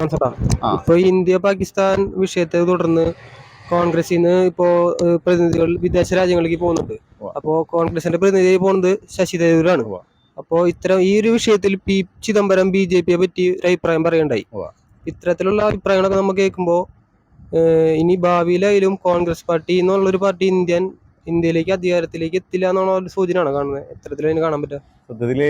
ഇപ്പൊ ഇന്ത്യ പാകിസ്ഥാൻ വിഷയത്തെ തുടർന്ന് കോൺഗ്രസിൽ നിന്ന് ഇപ്പോ പ്രതിനിധികൾ വിദേശ രാജ്യങ്ങളിലേക്ക് പോകുന്നുണ്ട്. അപ്പോൾ അപ്പോ കോൺഗ്രസിന്റെ പ്രതിനിധി പോകുന്നത് ശശി തരൂരാണ്. അപ്പോ ഇത്തരം ഈ ഒരു വിഷയത്തിൽ പി ചിദംബരം ബി ജെ പിയെ പറ്റി ഒരു അഭിപ്രായം പറയണ്ടായി ഇത്തരത്തിലുള്ള അഭിപ്രായങ്ങളൊക്കെ നമ്മൾ കേൾക്കുമ്പോൾ ഇനി ഭാവിയിലായാലും കോൺഗ്രസ് പാർട്ടി എന്നുള്ള ഒരു പാർട്ടി ഇന്ത്യൻ ഇന്ത്യയിലേക്ക് അധികാരത്തിലേക്ക് എത്തില്ല എന്നുള്ള ഒരു സൂചനയാണ് കാണുന്നത്. എത്തരത്തിൽ അതിന് കാണാൻ പറ്റുക സത്യത്തിൽ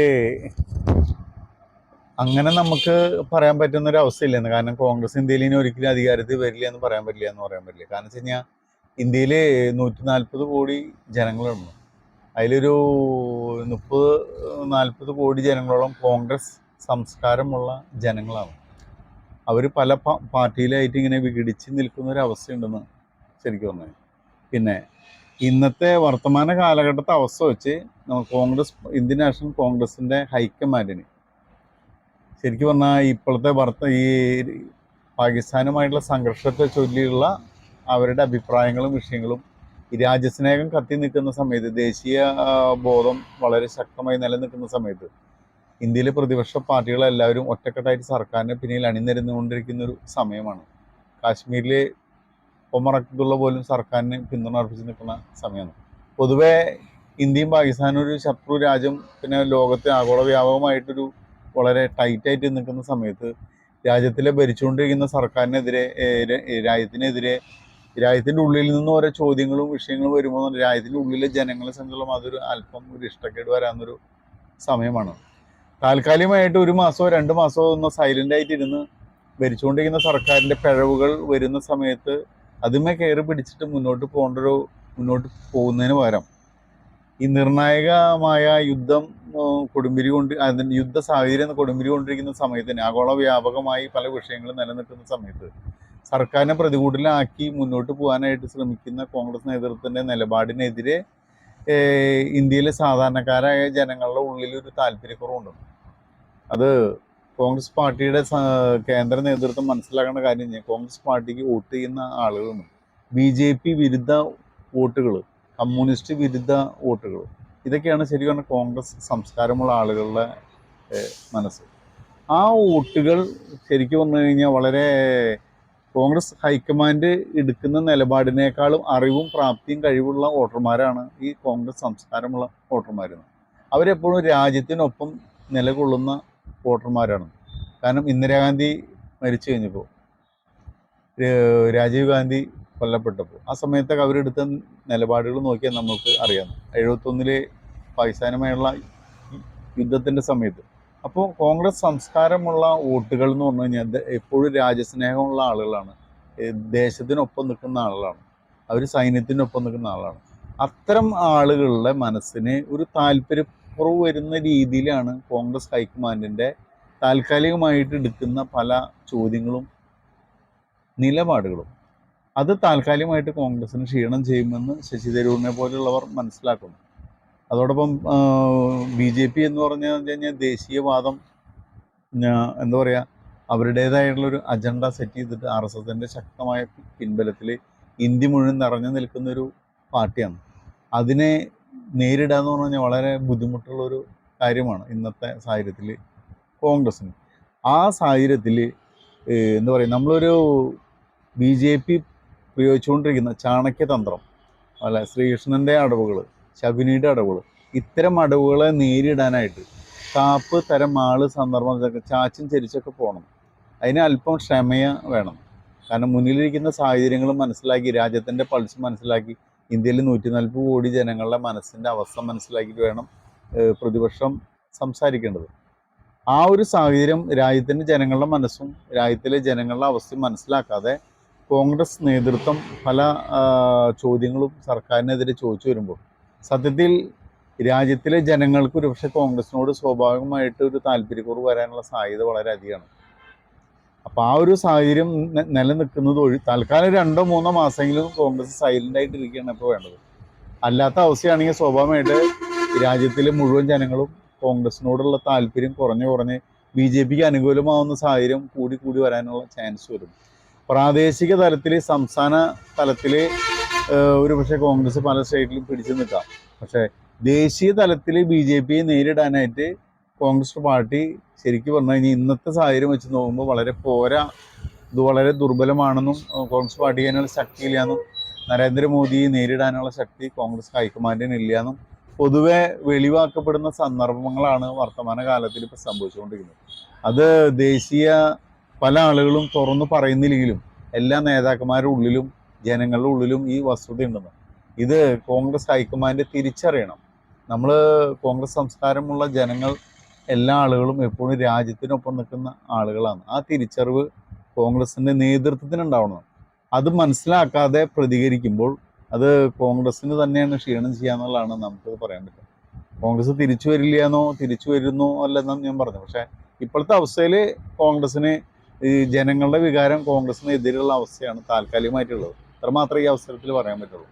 അങ്ങനെ നമുക്ക് പറയാൻ പറ്റുന്ന ഒരു അവസ്ഥയില്ലെന്ന് കാരണം കോൺഗ്രസ് ഇന്ത്യയിൽ ഇനി ഒരിക്കലും അധികാരത്തിൽ വരില്ല എന്ന് പറയാൻ പറ്റില്ല എന്ന് പറയാൻ പറ്റില്ല. കാരണം വെച്ച് കഴിഞ്ഞാൽ ഇന്ത്യയിൽ നൂറ്റി നാൽപ്പത് കോടി ജനങ്ങളുണ്ട്. അതിലൊരു മുപ്പത് നാൽപ്പത് കോടി ജനങ്ങളോളം കോൺഗ്രസ് സംസ്കാരമുള്ള ജനങ്ങളാണ്. അവർ പല പാർട്ടിയിലായിട്ട് ഇങ്ങനെ വിഘടിച്ച് നിൽക്കുന്ന ഒരു അവസ്ഥയുണ്ടെന്ന് ശരിക്കും പറഞ്ഞു. പിന്നെ ഇന്നത്തെ വർത്തമാന കാലഘട്ടത്തെ അവസ്ഥ വെച്ച് കോൺഗ്രസ് ഇന്ത്യൻ നാഷണൽ കോൺഗ്രസിന്റെ ഹൈക്കമാൻഡിന് ശരിക്കും പറഞ്ഞാൽ ഇപ്പോഴത്തെ വർത്ത ഈ പാകിസ്ഥാനുമായിട്ടുള്ള സംഘർഷത്തെ ചൊല്ലിയുള്ള അവരുടെ അഭിപ്രായങ്ങളും വിഷയങ്ങളും രാജ്യസ്നേഹം കത്തി നിൽക്കുന്ന സമയത്ത് ദേശീയ ബോധം വളരെ ശക്തമായി നിലനിൽക്കുന്ന സമയത്ത് ഇന്ത്യയിലെ പ്രതിപക്ഷ പാർട്ടികളെല്ലാവരും ഒറ്റക്കെട്ടായിട്ട് സർക്കാരിന് പിന്നിൽ അണിനിരന്നുകൊണ്ടിരിക്കുന്ന ഒരു സമയമാണ്. കാശ്മീരിലെ ഒമർ അബ്ദുള്ള പോലും സർക്കാരിന് പിന്തുണ അർപ്പിച്ച് നിൽക്കുന്ന സമയമാണ്. പൊതുവേ ഇന്ത്യയും പാകിസ്ഥാനും ഒരു ശത്രു രാജ്യം പിന്നെ ലോകത്തെ ആഗോള വ്യാപകമായിട്ടൊരു വളരെ ടൈറ്റായിട്ട് നിൽക്കുന്ന സമയത്ത് രാജ്യത്തിലെ ഭരിച്ചുകൊണ്ടിരിക്കുന്ന സർക്കാരിനെതിരെ രാജ്യത്തിനെതിരെ രാജ്യത്തിന്റെ ഉള്ളിൽ നിന്ന് ഓരോ ചോദ്യങ്ങളും വിഷയങ്ങളും വരുമ്പോൾ രാജ്യത്തിന്റെ ഉള്ളിലെ ജനങ്ങളെ സംബന്ധിച്ചോളം അതൊരു അല്പം ഒരു ഇഷ്ടക്കേട് വരാവുന്നൊരു സമയമാണ്. താൽക്കാലികമായിട്ട് ഒരു മാസമോ രണ്ട് മാസമോ ഒന്ന് സൈലന്റ് ആയിട്ട് ഇരുന്ന് ഭരിച്ചുകൊണ്ടിരിക്കുന്ന സർക്കാരിന്റെ പിഴവുകൾ വരുന്ന സമയത്ത് അതുമേ കയറി പിടിച്ചിട്ട് മുന്നോട്ട് പോകേണ്ട ഒരു മുന്നോട്ട് പോകുന്നതിന് പകരം ഈ നിർണായകമായ യുദ്ധം കൊടുമ്പിരി കൊണ്ട് അതിന്റെ യുദ്ധ സാഹചര്യം കൊടുമ്പിരി കൊണ്ടിരിക്കുന്ന സമയത്ത് തന്നെ ആഗോള വ്യാപകമായി പല വിഷയങ്ങളും നിലനിൽക്കുന്ന സമയത്ത് സർക്കാരിനെ പ്രതികൂട്ടിലാക്കി മുന്നോട്ട് പോകാനായിട്ട് ശ്രമിക്കുന്ന കോൺഗ്രസ് നേതൃത്വത്തിന്റെ നിലപാടിനെതിരെ ഇന്ത്യയിലെ സാധാരണക്കാരായ ജനങ്ങളുടെ ഉള്ളിൽ ഒരു താല്പര്യക്കുറവുണ്ട്. അത് കോൺഗ്രസ് പാർട്ടിയുടെ കേന്ദ്ര നേതൃത്വം മനസ്സിലാക്കേണ്ട കാര്യം കോൺഗ്രസ് പാർട്ടിക്ക് വോട്ട് ചെയ്യുന്ന ആളുകളും ബി ജെ പി വിരുദ്ധ വോട്ടുകൾ കമ്മ്യൂണിസ്റ്റ് വിരുദ്ധ വോട്ടുകൾ. ഇതൊക്കെയാണ് ശരിക്കും പറഞ്ഞാൽ കോൺഗ്രസ് സംസ്കാരമുള്ള ആളുകളുടെ മനസ്സ്. ആ വോട്ടുകൾ ശരിക്കും പറഞ്ഞു കഴിഞ്ഞാൽ വളരെ കോൺഗ്രസ് ഹൈക്കമാൻഡ് എടുക്കുന്ന നിലപാടിനേക്കാളും അറിവും പ്രാപ്തിയും കഴിവുള്ള വോട്ടർമാരാണ് ഈ കോൺഗ്രസ് സംസ്കാരമുള്ള വോട്ടർമാർ അവരെപ്പോഴും രാജ്യത്തിനൊപ്പം നിലകൊള്ളുന്ന വോട്ടർമാരാണ്. കാരണം ഇന്ദിരാഗാന്ധി മരിച്ചു കഴിഞ്ഞപ്പോൾ രാജീവ് ഗാന്ധി കൊല്ലപ്പെട്ടപ്പോൾ. ആ സമയത്തൊക്കെ അവരെടുത്ത നിലപാടുകൾ നോക്കിയാൽ നമുക്ക് അറിയാം. എഴുപത്തൊന്നിലെ പാകിസ്ഥാനുമായുള്ള യുദ്ധത്തിന്റെ സമയത്ത്. അപ്പോൾ കോൺഗ്രസ് സംസ്കാരമുള്ള വോട്ടുകൾ എന്ന് പറഞ്ഞു കഴിഞ്ഞാൽ എപ്പോഴും രാജ്യസ്നേഹമുള്ള ആളുകളാണ്. ദേശത്തിനൊപ്പം നിൽക്കുന്ന ആളുകളാണ്. അവർ സൈന്യത്തിനൊപ്പം നിൽക്കുന്ന ആളാണ് അത്തരം ആളുകളുടെ മനസ്സിന് ഒരു താല്പര്യക്കുറവ് വരുന്ന രീതിയിലാണ് കോൺഗ്രസ് ഹൈക്കമാൻഡിന്റെ താൽക്കാലികമായിട്ട് എടുക്കുന്ന പല ചോദ്യങ്ങളും നിലപാടുകളും. അത് താൽക്കാലികമായിട്ട് കോൺഗ്രസിന് ക്ഷീണം ചെയ്യുമെന്ന് ശശി തരൂരിനെ പോലെയുള്ളവർ മനസ്സിലാക്കുന്നു. അതോടൊപ്പം ബി ജെ പി എന്ന് പറഞ്ഞു കഴിഞ്ഞാൽ ദേശീയവാദം എന്താ പറയുക അവരുടേതായിട്ടുള്ളൊരു അജണ്ട സെറ്റ് ചെയ്തിട്ട് ആർ എസ് എസിന്റെ ശക്തമായ പിൻബലത്തിൽ ഇന്ത്യ മുഴുവൻ നിറഞ്ഞു നിൽക്കുന്നൊരു പാർട്ടിയാണ്. അതിനെ നേരിടുക എന്ന് പറഞ്ഞു കഴിഞ്ഞാൽ വളരെ ബുദ്ധിമുട്ടുള്ളൊരു കാര്യമാണ് ഇന്നത്തെ സാഹചര്യത്തിൽ കോൺഗ്രസ്സിന് ആ സാഹചര്യത്തിൽ എന്താ പറയുക നമ്മളൊരു ബി ജെ പി പ്രയോഗിച്ചുകൊണ്ടിരിക്കുന്ന ചാണക്യതന്ത്രം അല്ല ശ്രീകൃഷ്ണന്റെ അടവുകൾ ശകുനിയുടെ അടവുകൾ ഇത്തരം അടവുകളെ നേരിടാനായിട്ട് കാപ്പ് തരം ആൾ സന്ദർഭം ചാച്ചും ചരിച്ചൊക്കെ പോകണം. അതിന് അല്പം ക്ഷമയ വേണം. കാരണം മുന്നിലിരിക്കുന്ന സാഹചര്യങ്ങൾ മനസ്സിലാക്കി രാജ്യത്തിന്റെ പൾസ് മനസ്സിലാക്കി ഇന്ത്യയിൽ നൂറ്റി നാൽപ്പത് കോടി ജനങ്ങളുടെ മനസ്സിന്റെ അവസ്ഥ മനസ്സിലാക്കിയിട്ട് വേണം പ്രതിപക്ഷം സംസാരിക്കേണ്ടത്. ആ ഒരു സാഹചര്യം രാജ്യത്തിന്റെ ജനങ്ങളുടെ മനസ്സും രാജ്യത്തിലെ ജനങ്ങളുടെ അവസ്ഥയും മനസ്സിലാക്കാതെ കോൺഗ്രസ് നേതൃത്വം പല ചോദ്യങ്ങളും സർക്കാരിനെതിരെ ചോദിച്ചു വരുമ്പോൾ സത്യത്തിൽ രാജ്യത്തിലെ ജനങ്ങൾക്ക് ഒരുപക്ഷെ കോൺഗ്രസിനോട് സ്വാഭാവികമായിട്ട് ഒരു താല്പര്യക്കുറവ് വരാനുള്ള സാധ്യത വളരെ അധികമാണ്. അപ്പോൾ ആ ഒരു സാഹചര്യം നിലനിൽക്കുന്നത് ഒഴി തൽക്കാലം രണ്ടോ മൂന്നോ മാസമെങ്കിലും കോൺഗ്രസ് സൈലന്റ് ആയിട്ട് ഇരിക്കുകയാണ് ഇപ്പോൾ വേണ്ടത്. അല്ലാത്ത അവസ്ഥയാണെങ്കിൽ സ്വാഭാവികമായിട്ട് രാജ്യത്തിലെ മുഴുവൻ ജനങ്ങളും കോൺഗ്രസിനോടുള്ള താല്പര്യം കുറഞ്ഞു കുറഞ്ഞ് ബി ജെ പിക്ക് അനുകൂലമാവുന്ന സാഹചര്യം കൂടി കൂടി വരാനുള്ള ചാൻസ് വരും. പ്രാദേശിക തലത്തിൽ സംസ്ഥാന തലത്തിൽ ഒരു പക്ഷേ കോൺഗ്രസ് പല സ്റ്റേറ്റിലും പിടിച്ചു നിൽക്കാം. പക്ഷേ ദേശീയ തലത്തിൽ ബി ജെ പിയെ നേരിടാനായിട്ട് കോൺഗ്രസ് പാർട്ടി ശരിക്കും പറഞ്ഞു കഴിഞ്ഞാൽ ഇന്നത്തെ സാഹചര്യം വെച്ച് നോക്കുമ്പോൾ വളരെ പോരാ ഇത് വളരെ ദുർബലമാണെന്നും കോൺഗ്രസ് പാർട്ടി അതിനുള്ള ശക്തിയില്ലാന്നും നരേന്ദ്രമോദിയെ നേരിടാനുള്ള ശക്തി കോൺഗ്രസ് ഹൈക്കമാൻഡിന് ഇല്ലയെന്നും പൊതുവെ വെളിവാക്കപ്പെടുന്ന സന്ദർഭങ്ങളാണ് വർത്തമാന കാലത്തിൽ ഇപ്പോൾ സംഭവിച്ചുകൊണ്ടിരിക്കുന്നത്. അത് ദേശീയ പല ആളുകളും തുറന്നു പറയുന്നില്ലെങ്കിലും എല്ലാ നേതാക്കന്മാരുടെ ഉള്ളിലും ജനങ്ങളുടെ ഉള്ളിലും ഈ വസ്തുത ഉണ്ടെന്ന്. ഇത് കോൺഗ്രസ് ഹൈക്കമാൻഡ് തിരിച്ചറിയണം. നമ്മൾ കോൺഗ്രസ് സംസ്കാരമുള്ള ജനങ്ങൾ എല്ലാ ആളുകളും എപ്പോഴും രാജ്യത്തിനൊപ്പം നിൽക്കുന്ന ആളുകളാണ്. ആ തിരിച്ചറിവ് കോൺഗ്രസിന്റെ നേതൃത്വത്തിന് ഉണ്ടാവണം അത് മനസ്സിലാക്കാതെ പ്രതികരിക്കുമ്പോൾ അത് കോൺഗ്രസ്സിന് തന്നെയാണ് ക്ഷീണം ചെയ്യാന്നുള്ളതാണ് നമുക്കത് പറയാൻ പറ്റുക. കോൺഗ്രസ് തിരിച്ചു വരില്ല എന്നോ തിരിച്ചു വരുന്നോ അല്ലെന്നാണ് ഞാൻ പറഞ്ഞു പക്ഷേ ഇപ്പോഴത്തെ അവസ്ഥയിൽ കോൺഗ്രസ്സിന് ഈ ജനങ്ങളുടെ വികാരം കോൺഗ്രസിന് എതിരുള്ള അവസ്ഥയാണ് താൽക്കാലികമായിട്ടുള്ളത്. അത്ര മാത്രമേ ഈ അവസരത്തിൽ പറയാൻ പറ്റുള്ളൂ.